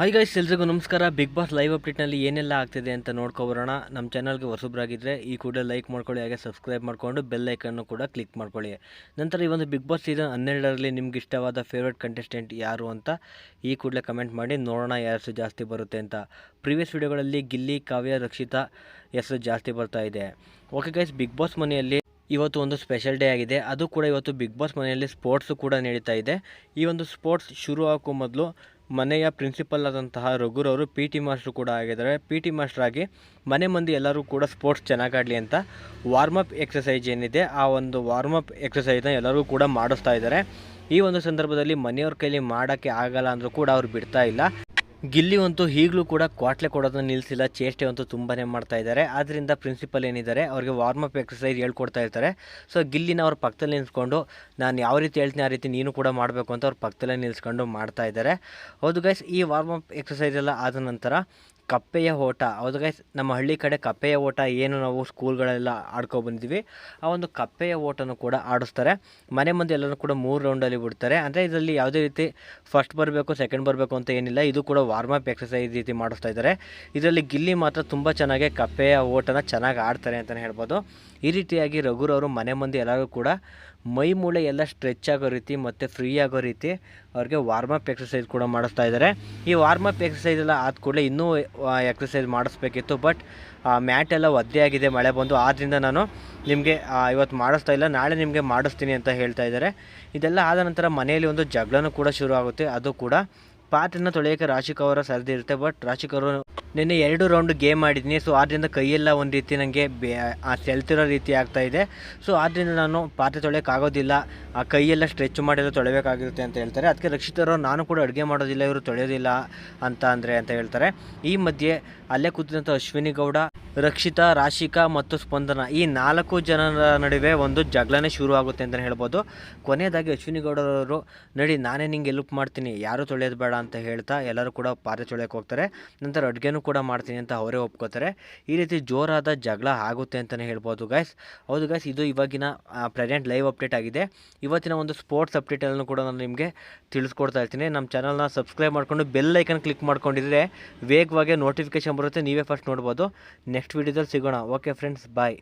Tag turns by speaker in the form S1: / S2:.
S1: Hi guys ಎಲ್ರಿಗೂ ನಮಸ್ಕಾರ. Big boss live ಅಪ್ಡೇಟ್ನಲ್ಲಿ ಏನೆಲ್ಲ ಆಗ್ತಿದೆ ಅಂತ ನೋಡ್ಕೊಬರೋಣ ನಮ್ಮ ಚಾನಲ್ಗೆ ಹೊಸಬ್ರಾಗಿದ್ದರೆ ಈ ಕೂಡ ಲೈಕ್ ಮಾಡ್ಕೊಳ್ಳಿ, ಹಾಗೆ ಸಬ್ಸ್ಕ್ರೈಬ್ ಮಾಡಿಕೊಂಡು ಬೆಲ್ ಐಕನ್ನು ಕೂಡ ಕ್ಲಿಕ್ ಮಾಡ್ಕೊಳ್ಳಿ. ನಂತರ ಈ ಒಂದು ಬಿಗ್ ಬಾಸ್ ಸೀಸನ್ ಹನ್ನೆರಡರಲ್ಲಿ ನಿಮ್ಗೆ ಇಷ್ಟವಾದ ಫೇವ್ರೆಟ್ ಕಂಟೆಸ್ಟೆಂಟ್ ಯಾರು ಅಂತ ಈ ಕೂಡಲೇ ಕಮೆಂಟ್ ಮಾಡಿ ನೋಡೋಣ ಯಾರು ಜಾಸ್ತಿ ಬರುತ್ತೆ ಅಂತ. ಪ್ರೀವಿಯಸ್ ವಿಡಿಯೋಗಳಲ್ಲಿ ಗಿಲ್ಲಿ, ಕಾವ್ಯ, ರಕ್ಷಿತಾ ಹೆಸರು ಜಾಸ್ತಿ ಬರ್ತಾ ಇದೆ. ಓಕೆ ಗೈಸ್ ಬಿಗ್ ಬಾಸ್ ಮನೆಯಲ್ಲಿ ಇವತ್ತು ಒಂದು ಸ್ಪೆಷಲ್ ಡೇ ಆಗಿದೆ. ಅದು ಕೂಡ ಇವತ್ತು ಬಿಗ್ ಬಾಸ್ ಮನೆಯಲ್ಲಿ ಸ್ಪೋರ್ಟ್ಸು ಕೂಡ ನಡೀತಾ ಇದೆ. ಈ ಒಂದು ಸ್ಪೋರ್ಟ್ಸ್ ಶುರು ಆಗೋ ಮೊದಲು ಮನೆಯ ಪ್ರಿನ್ಸಿಪಲ್ ಆದಂತಹ ರಘುರವರು ಪಿ ಟಿ ಮಾಸ್ಟ್ರು ಕೂಡ ಆಗಿದ್ದಾರೆ. ಪಿ ಟಿ ಮಾಸ್ಟರ್ ಆಗಿ ಮನೆ ಮಂದಿ ಎಲ್ಲರೂ ಕೂಡ ಸ್ಪೋರ್ಟ್ಸ್ ಚೆನ್ನಾಗಾಡಲಿ ಅಂತ ವಾರ್ಮಪ್ ಎಕ್ಸಸೈಜ್ ಏನಿದೆ, ಆ ಒಂದು ವಾರ್ಮಪ್ ಎಕ್ಸಸೈಜ್ನ ಎಲ್ಲರೂ ಕೂಡ ಮಾಡಿಸ್ತಾ ಇದ್ದಾರೆ. ಈ ಒಂದು ಸಂದರ್ಭದಲ್ಲಿ ಮನೆಯವ್ರ ಕೈಲಿ ಮಾಡೋಕ್ಕೆ ಆಗಲ್ಲ ಅಂದರೂ ಕೂಡ ಅವ್ರು ಬಿಡ್ತಾ ಇಲ್ಲ. ಗಿಲ್ಲಿ ಅಂತೂ ಈಗಲೂ ಕೂಡ ಕ್ವಾಟ್ಲೆ ಕೊಡೋದನ್ನ ನಿಲ್ಲಿಸಿಲ್ಲ ಚೇಷ್ಟೆ ಅಂತೂ ತುಂಬಾ ಮಾಡ್ತಾ ಇದ್ದಾರೆ. ಆದ್ದರಿಂದ ಪ್ರಿನ್ಸಿಪಲ್ ಏನಿದ್ದಾರೆ, ಅವ್ರಿಗೆ ವಾರ್ಮಪ್ ಎಕ್ಸಸೈಸ್ ಹೇಳ್ಕೊಡ್ತಾ ಇರ್ತಾರೆ. ಸೊ ಗಿಲ್ಲಿನ ಅವ್ರ ಪಕ್ಕದಲ್ಲಿ ನಿಲ್ಸ್ಕೊಂಡು ನಾನು ಯಾವ ರೀತಿ ಹೇಳ್ತೀನಿ ಆ ರೀತಿ ನೀನು ಕೂಡ ಮಾಡಬೇಕು ಅಂತ ಅವ್ರ ಪಕ್ಕದಲ್ಲೇ ನಿಲ್ಸ್ಕೊಂಡು ಮಾಡ್ತಾ ಇದ್ದಾರೆ. ಹೌದು ಗೈಸ್ ಈ ವಾರ್ಮಪ್ ಎಕ್ಸಸೈಸ್ ಎಲ್ಲ ಆದ ನಂತರ ಕಪ್ಪೆಯ ಓಟ. ಹೌದು ಗೈಸ್ ನಮ್ಮ ಹಳ್ಳಿ ಕಡೆ ಕಪ್ಪೆಯ ಓಟ ಏನು ನಾವು ಸ್ಕೂಲ್ಗಳೆಲ್ಲ ಬಂದಿದ್ವಿ. ಆ ಒಂದು ಕಪ್ಪೆಯ ಓಟನೂ ಕೂಡ ಆಡಿಸ್ತಾರೆ. ಮನೆ ಮುಂದೆ ಎಲ್ಲರೂ ಕೂಡ ಮೂರು ರೌಂಡಲ್ಲಿ ಬಿಡ್ತಾರೆ. ಅಂದರೆ ಇದರಲ್ಲಿ ಯಾವುದೇ ರೀತಿ ಫಸ್ಟ್ ಬರಬೇಕು ಸೆಕೆಂಡ್ ಬರಬೇಕು ಅಂತ ಏನಿಲ್ಲ. ಇದು ಕೂಡ ವಾರ್ಮಪ್ ಎಕ್ಸಸೈಸ್ ರೀತಿ ಮಾಡಿಸ್ತಾ ಇದ್ದಾರೆ. ಇದರಲ್ಲಿ ಗಿಲ್ಲಿ ಮಾತ್ರ ತುಂಬ ಚೆನ್ನಾಗಿ ಕಪ್ಪೆಯ ಓಟನ ಚೆನ್ನಾಗಿ ಆಡ್ತಾರೆ ಅಂತಲೇ ಹೇಳ್ಬೋದು. ಈ ರೀತಿಯಾಗಿ ರಘುರವರು ಮನೆ ಮುಂದೆ ಎಲ್ಲರೂ ಕೂಡ ಮೈ ಮೂಳೆ ಎಲ್ಲ ಸ್ಟ್ರೆಚ್ ಆಗೋ ರೀತಿ ಮತ್ತು ಫ್ರೀ ಆಗೋ ರೀತಿ ಅವ್ರಿಗೆ ವಾರ್ಮಪ್ ಎಕ್ಸಸೈಸ್ ಕೂಡ ಮಾಡಿಸ್ತಾ ಇದ್ದಾರೆ. ಈ ವಾರ್ಮಪ್ ಎಕ್ಸಸೈಸ್ ಎಲ್ಲ ಆದ ಕೂಡಲೇ ಇನ್ನೂ ಎಕ್ಸಸೈಸ್ ಮಾಡಿಸ್ಬೇಕಿತ್ತು ಬಟ್ ಮ್ಯಾಟ್ ಎಲ್ಲ ಒದ್ದೆ ಆಗಿದೆ, ಮಳೆ ಬಂದು. ಆದ್ದರಿಂದ ನಾನು ನಿಮಗೆ ಇವತ್ತು ಮಾಡಿಸ್ತಾ ಇಲ್ಲ, ನಾಳೆ ನಿಮಗೆ ಮಾಡಿಸ್ತೀನಿ ಅಂತ ಹೇಳ್ತಾ ಇದ್ದಾರೆ. ಇದೆಲ್ಲ ಆದ ನಂತರ ಮನೆಯಲ್ಲಿ ಒಂದು ಜಗಳನೂ ಕೂಡ ಶುರು ಆಗುತ್ತೆ ಅದು ಕೂಡ ಪಾತ್ರೆನ ತೊಳೆಯೋಕೆ ರಾಶಿಕ್ ಅವರ ಸರದಿ ಇರುತ್ತೆ ಬಟ್ ರಾಶಿಕ್ ಅವರು ನಿನ್ನೆ ಎರಡು ರೌಂಡ್ ಗೇಮ್ ಆಡಿದ್ದೀನಿ ಸೊ ಆದ್ದರಿಂದ ಕೈಯೆಲ್ಲ ಒಂದು ರೀತಿ ನನಗೆ ಬೇ, ಆ ಸೆಲ್ತಿರೋ ರೀತಿ ಆಗ್ತಾ ಇದೆ. ಸೊ ಆದ್ದರಿಂದ ನಾನು ಪಾತ್ರೆ ತೊಳೆಯೋಕ್ಕಾಗೋದಿಲ್ಲ ಆ ಕೈಯೆಲ್ಲ ಸ್ಟ್ರೆಚ್ ಮಾಡಿಲ್ಲ ತೊಳೆಬೇಕಾಗಿರುತ್ತೆ ಅಂತ ಹೇಳ್ತಾರೆ. ಅದಕ್ಕೆ ರಕ್ಷಿತರು, ನಾನು ಕೂಡ ಅಡುಗೆ ಮಾಡೋದಿಲ್ಲ, ಇವರು ತೊಳೆಯೋದಿಲ್ಲ ಅಂತ ಅಂದರೆ ಅಂತ ಹೇಳ್ತಾರೆ. ಈ ಮಧ್ಯೆ ಅಲ್ಲೇ ಕೂತಿದಂಥ ಅಶ್ವಿನಿ ಗೌಡ ರಕ್ಷಿತಾ, ರಾಶಿಕಾ ಮತ್ತು ಸ್ಪಂದನ ಈ ನಾಲ್ಕು ಜನರ ನಡುವೆ ಒಂದು ಜಗಳನೇ ಶುರು ಆಗುತ್ತೆ ಅಂತಲೇ ಹೇಳ್ಬೋದು. ಕೊನೆಯದಾಗಿ ಅಶ್ವಿನಿ ಗೌಡರವರು ನಡಿ, ನಾನೇ ನಿಂಗೆ ಎಲ್ಪ್ ಮಾಡ್ತೀನಿ. ಯಾರೂ ತೊಳೆಯೋದು ಬೇಡ ಅಂತ ಹೇಳ್ತಾ ಎಲ್ಲರೂ ಕೂಡ ಪಾತ್ರೆ ತೊಳೆಯೋಕೆ ಹೋಗ್ತಾರೆ. ನಂತರ ಅಡುಗೆನೂ ಕೂಡ ಮಾಡ್ತೀನಿ ಅಂತ ಅವರೇ ಒಪ್ಕೋತಾರೆ. ಈ ರೀತಿ ಜೋರಾದ ಜಗಳ ಆಗುತ್ತೆ ಅಂತಲೇ ಹೇಳ್ಬೋದು ಗೈಸ್ ಹೌದು ಗೈಸ್ ಇದು ಇವಾಗಿನ ಪ್ರೆಸೆಂಟ್ ಲೈವ್ ಅಪ್ಡೇಟ್ ಆಗಿದೆ. ಇವತ್ತಿನ ಒಂದು ಸ್ಪೋರ್ಟ್ಸ್ ಅಪ್ಡೇಟನ್ನು ಕೂಡ ನಾನು ನಿಮಗೆ ತಿಳಿಸ್ಕೊಡ್ತಾ ಇರ್ತೀನಿ. ನಮ್ಮ ಚಾನಲ್ನ ಸಬ್ಸ್ಕ್ರೈಬ್ ಮಾಡಿಕೊಂಡು ಬೆಲ್ ಐಕನ್ ಕ್ಲಿಕ್ ಮಾಡ್ಕೊಂಡಿದ್ರೆ ವೇಗವಾಗಿ ನೋಟಿಫಿಕೇಶನ್ ಬರುತ್ತೆ. ನೀವೇ ಫಸ್ಟ್ ನೋಡ್ಬೋದು. ನೆಕ್ಸ್ಟ್ ವೀಡಿಯೋದಲ್ಲಿ ಸಿಗೋಣ. Okay friends bye